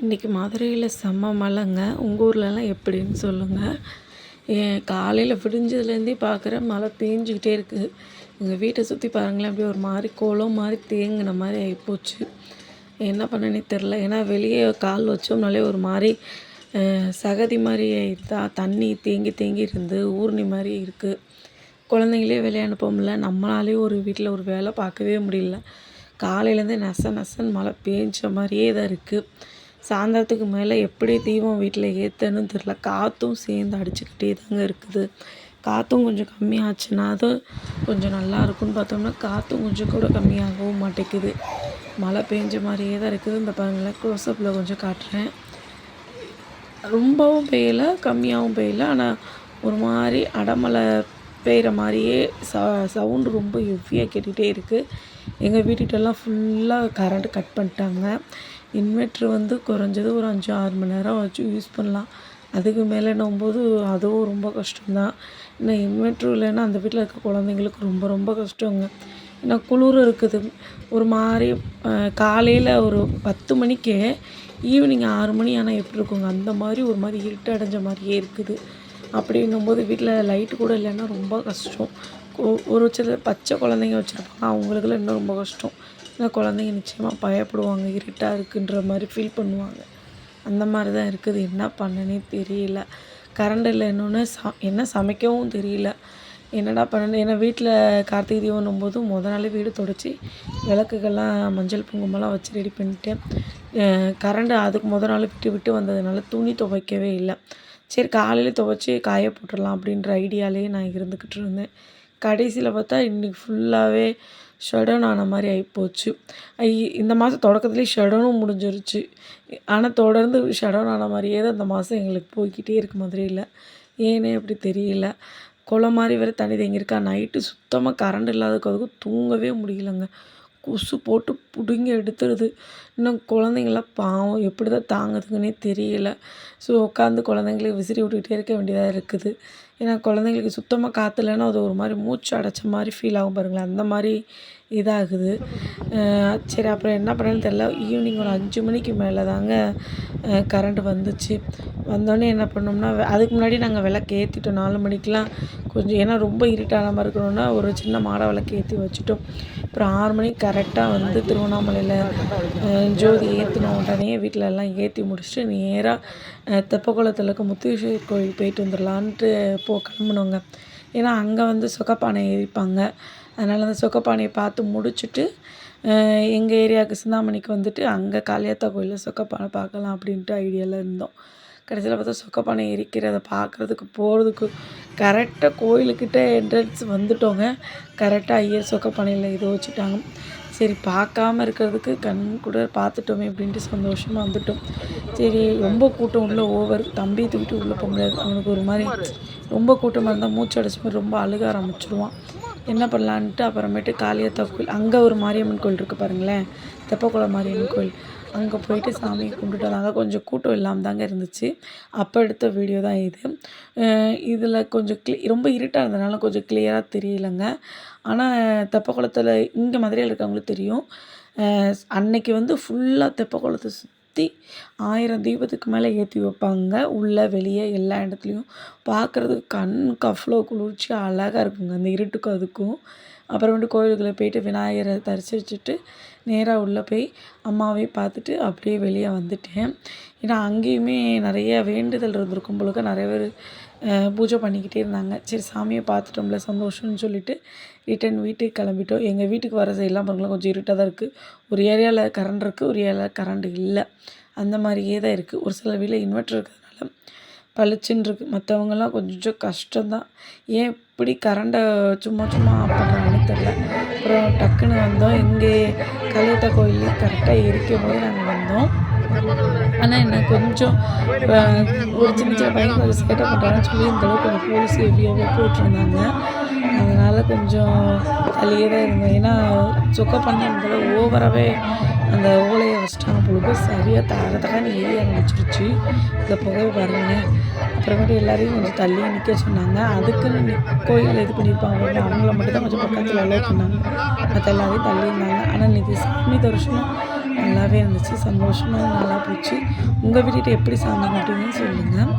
இன்றைக்கி மதுரையில் செம்ம மழைங்க. உங்கள் ஊர்லலாம் எப்படின்னு சொல்லுங்கள் ஏன் காலையில் விடிஞ்சதுலேருந்தே பார்க்குறேன் மழை பேஞ்சிக்கிட்டே இருக்குது எங்கள் வீட்டை சுற்றி பாருங்களேன் அப்படியே ஒரு மாதிரி கோலம் மாதிரி தேங்கின மாதிரி ஆகிப்போச்சு என்ன பண்ணனே தெரில ஏன்னா வெளியே கால் வச்சோம்னாலே ஒரு மாதிரி சகதி மாதிரி ஆயிடுதா தண்ணி தேங்கி தேங்கி இருந்து ஊர்னி மாதிரி இருக்குது குழந்தைங்களே வெளியே அனுப்பமில்ல. நம்மளாலே ஒரு வீட்டில் ஒரு வேலை பார்க்கவே முடியல. காலையிலேருந்தே நச நசன்னு மழை பேஞ்ச மாதிரியே தான் இருக்குது சாயந்தரத்துக்கு மேலே எப்படி தீபம் வீட்டில் ஏற்றணும் தெரில காற்றும் சேர்ந்து அடிச்சுக்கிட்டே தாங்க இருக்குது. காற்றும் கொஞ்சம் கம்மியாச்சுன்னா தான் கொஞ்சம் நல்லா இருக்கும்னு பார்த்தோம்னா காற்றும் கொஞ்சம் கூட கம்மியாகவும் மாட்டேங்குது. மழை பெஞ்ச மாதிரியே தான் இருக்குது. இந்த பாருங்களேன் க்ளோஸ்அப்பில் கொஞ்சம் காட்டுறேன். ரொம்பவும் பெய்யல கம்மியாகவும் பெய்யல. ஆனால் ஒரு மாதிரி அடமலை பெய்கிற மாதிரியே ச சவுண்டு ரொம்ப ஹெவியாக கேட்டுகிட்டே இருக்குது எங்கள் வீட்டுக்கிட்டலாம் ஃபுல்லாக கரண்ட் கட் பண்ணிட்டாங்க. இன்வெர்ட்ரு வந்து குறைஞ்சது ஒரு அஞ்சு ஆறு மணி நேரம் வச்சு யூஸ் பண்ணலாம். அதுக்கு மேலே போது அதுவும் ரொம்ப கஷ்டம்தான். ஏன்னா இன்வெர்ட்ரு இல்லைன்னா அந்த வீட்டில் இருக்க குழந்தைங்களுக்கு ரொம்ப ரொம்ப கஷ்டங்க. ஏன்னா குளிர் இருக்குது. ஒரு மாதிரி காலையில் ஒரு பத்து மணிக்கே ஈவினிங் ஆறு மணி ஆனால் எப்படி இருக்குங்க? அந்த மாதிரி ஒரு மாதிரி இருட்டு அடைஞ்ச மாதிரியே இருக்குது. அப்படிங்கும்போது வீட்டில் லைட்டு கூட இல்லைன்னா ரொம்ப கஷ்டம். ஒரு சில பச்சை குழந்தைங்க வச்சுருப்பாங்க அவங்களுக்குலாம் இன்னும் ரொம்ப கஷ்டம். ஏன்னா குழந்தைங்க நிச்சயமாக பயப்படுவாங்க இருட்டாக இருக்குன்ற மாதிரி ஃபீல் பண்ணுவாங்க. அந்த மாதிரி தான் இருக்குது. என்ன பண்ணனே தெரியல. கரண்ட் இல்லை இன்னொன்று ச என்ன சமைக்கவும் தெரியல. என்னடா பண்ணணும் ஏன்னா வீட்டில் கார்த்திகை தீபம் போது முத நாளே வீடு தொடச்சி விளக்குகள்லாம் மஞ்சள் குங்குமம்லாம் வச்சு ரெடி பண்ணிட்டேன் கரண்ட் அதுக்கு முத நாள் விட்டு விட்டு வந்ததுனால துணி துவைக்கவே இல்லை. சரி காலையில் துவைச்சி காய போட்டுடலாம் அப்படின்ற ஐடியாலேயே நான் இருந்துக்கிட்டு இருந்தேன். கடைசியில் பார்த்தா இன்றைக்கி ஃபுல்லாகவே ஷடவுன் ஆன மாதிரி ஆகிப்போச்சு ஐ இந்த மாதம் தொடக்கத்துலேயே ஷடவுனும் முடிஞ்சிருச்சு. ஆனால் தொடர்ந்து ஷடவுன் ஆன மாதிரியே தான் இந்த மாதம் எங்களுக்கு போய்கிட்டே இருக்க மாதிரி இல்லை ஏனே அப்படி தெரியல. குளம் மாதிரி வேறு தண்ணி தேங்கியிருக்கா. நைட்டு சுத்தமாக கரண்ட் இல்லாததுக்கு தூங்கவே முடியலங்க. கொசு போட்டு பிடுங்கி எடுத்துடுது இன்னும் குழந்தைங்களாம் பாவம் எப்படி தான் தாங்குதுங்கன்னே தெரியல. ஸோ உட்காந்து குழந்தைங்களே விசிறி விட்டுக்கிட்டே இருக்க வேண்டியதாக இருக்குது. ஏன்னா குழந்தைங்களுக்கு சுத்தமாக காற்று இல்லைன்னா அது ஒரு மாதிரி மூச்சு அடைச்ச மாதிரி ஃபீல் ஆகும் பாருங்களேன். அந்த மாதிரி இதாகுது. சரி அப்புறம் என்ன பண்ணேன்னு தெரில ஈவினிங் ஒரு அஞ்சு மணிக்கு மேலே தாங்க கரண்ட் வந்துச்சு. வந்தோடனே என்ன பண்ணோம்னா அதுக்கு முன்னாடி நாங்கள் விளக்கு ஏற்றிட்டோம் நாலு மணிக்கெலாம் கொஞ்சம் ஏன்னா ரொம்ப இருட்டான மாதிரி இருக்கணும்னா ஒரு சின்ன மாட விளக்கு ஏற்றி வச்சுட்டோம். அப்புறம் ஆறு மணிக்கு கரெக்டாக வந்து திருவண்ணாமலையில் ஜோதி ஏற்றின உடனே வீட்டில் எல்லாம் ஏற்றி முடிச்சுட்டு நேராக தெப்பக்குளத்தில் இருக்க முத்தீஸ்வரர் கோயில் போயிட்டு வந்துடலான்ட்டு போ கிளம்புனோங்க ஏன்னா அங்கே வந்து சொக்கப்பானை எரிப்பாங்க. அதனால் அந்த சொக்கப்பானையை பார்த்து முடிச்சுட்டு எங்கள் ஏரியாவுக்கு சிந்தாமணிக்கு வந்துட்டு அங்கே காளியாத்தா கோயிலில் சொக்கப்பானை பார்க்கலாம் அப்படின்ட்டு ஐடியாவில் இருந்தோம். கடைசியில் பார்த்தா சொக்கப்பானை எரிக்கிறத பார்க்குறதுக்கு போகிறதுக்கு கரெக்டாக கோயிலுக்கிட்ட என்ட்ரன்ஸ் வந்துட்டோங்க. கரெக்டாக ஐயர் சொக்கப்பானையில் இதை வச்சுட்டாங்க. சரி பார்க்காம இருக்கிறதுக்கு கண் கூட பார்த்துட்டோமே அப்படின்ட்டு சந்தோஷமாக வந்துட்டோம். சரி ரொம்ப கூட்டம் உள்ளே ஓவர் தம்பி தூக்கிட்டு உள்ளே போக முடியாது. அவனுக்கு ஒரு மாதிரி ரொம்ப கூட்டமாக இருந்தால் மூச்சு அடைச்ச மாதிரி ரொம்ப அழுக ஆரம்பிச்சிருவான். என்ன பண்ணலான்ட்டு அப்புறமேட்டு காளியாத்தா கோயில் அங்கே ஒரு மாரியம்மன் கோயில் இருக்குது பாருங்களேன். தெப்பக்குளம் மாரியம்மன் கோயில். அங்கே போயிட்டு சாமியை கும்பிட்டுட்டு வந்தாங்க. கொஞ்சம் கூட்டம் இல்லாமல் தாங்க இருந்துச்சு. அப்போ எடுத்த வீடியோ தான் இது. இதில் கொஞ்சம் க்ளீ ரொம்ப இருட்டாக இருந்ததுனால கொஞ்சம் கிளியராக தெரியலங்க. ஆனால் தெப்பக்குளத்தில் இங்கே மதுரையில் இருக்கவங்களுக்கு தெரியும். அன்னைக்கு வந்து ஃபுல்லாக தெப்பக்குளத்தை சுற்றி ஆயிரம் தீபத்துக்கு மேலே ஏற்றி வைப்பாங்க. உள்ளே வெளியே எல்லா இடத்துலையும் பார்க்குறதுக்கு கண்ணுக்கு அவ்வளோ குளிர்ச்சி அழகாக இருக்குங்க. அந்த இருட்டுக்கும் அதுக்கும். அப்புறமேட்டு கோயிலுக்குள்ளே போயிட்டு விநாயகரை தரிசிச்சுட்டு நேராக உள்ளே போய் அம்மாவை பார்த்துட்டு அப்படியே வெளியே வந்துட்டேன். ஏன்னா அங்கேயுமே நிறைய வேண்டுதல் இருந்திருக்கும் போலுக்க நிறைய பேர் பூஜை பண்ணிக்கிட்டே இருந்தாங்க. சரி சாமியை பார்த்துட்டோம்ல சந்தோஷம்னு சொல்லிட்டு ரிட்டன் வீட்டுக்கு கிளம்பிட்டோம். எங்கள் வீட்டுக்கு வர சைடெலாம் பாருங்களா கொஞ்சம் இருட்டாக தான் இருக்குது ஒரு ஏரியாவில் கரண்ட் இருக்குது ஒரு ஏரியாவில் கரண்ட் இல்லை. அந்த மாதிரியே தான் இருக்குது ஒரு சில வீட்டில் இன்வெர்டர் இருக்கிறதுனால பளிச்சுன்னு இருக்குது மற்றவங்கெல்லாம் கொஞ்சம் கஷ்டம்தான். ஏன் இப்படி கரண்டை சும்மா சும்மா பண்ணுறாங்கன்னு தெரில அப்புறம் டக்குன்னு வந்தோம். எங்கே கலியத்தா கோயிலே கரெக்டாக இருக்கும் போது நாங்கள் வந்தோம். ஆனால் என்ன கொஞ்சம் ஒரு சின்ன சின்ன பையன் கொஞ்சம் சேட்டை பண்ணுறாங்கன்னு சொல்லி இந்த அளவுக்கு கொஞ்சம் போலீஸ் ஹெவியாகவே போட்டிருந்தாங்க. அதனால் கொஞ்சம் தள்ளியே தான் இருந்தோம். ஏன்னா சொக்க பண்ண அந்தளவு ஓவராகவே அந்த ஓலையை வச்சிட்டாங்க பொழுது சரியாக தக தகன்னு ஏறி ஆரம்பிச்சிருச்சு இந்த புகையை பாருங்களேன் அப்புறமேட்டு எல்லாரையும் கொஞ்சம் தள்ளி நிற்க சொன்னாங்க. அதுக்குன்னு கோயிலில் இது பண்ணியிருப்பாங்க. அவங்கள மட்டும் தான் கொஞ்சம் பக்கத்தில் அலோவ் பண்ணாங்க. மற்ற எல்லாரையும் தள்ளியிருந்தாங்க ஆனால் இன்றைக்கி சாமி தரிசனம் நல்லாவே இருந்துச்சு. சந்தோஷமாக நல்லா போச்சு. உங்கள் வீட்டுக்கு எப்படி சாமி கும்பிட்டீங்கன்னு சொல்லுங்கள்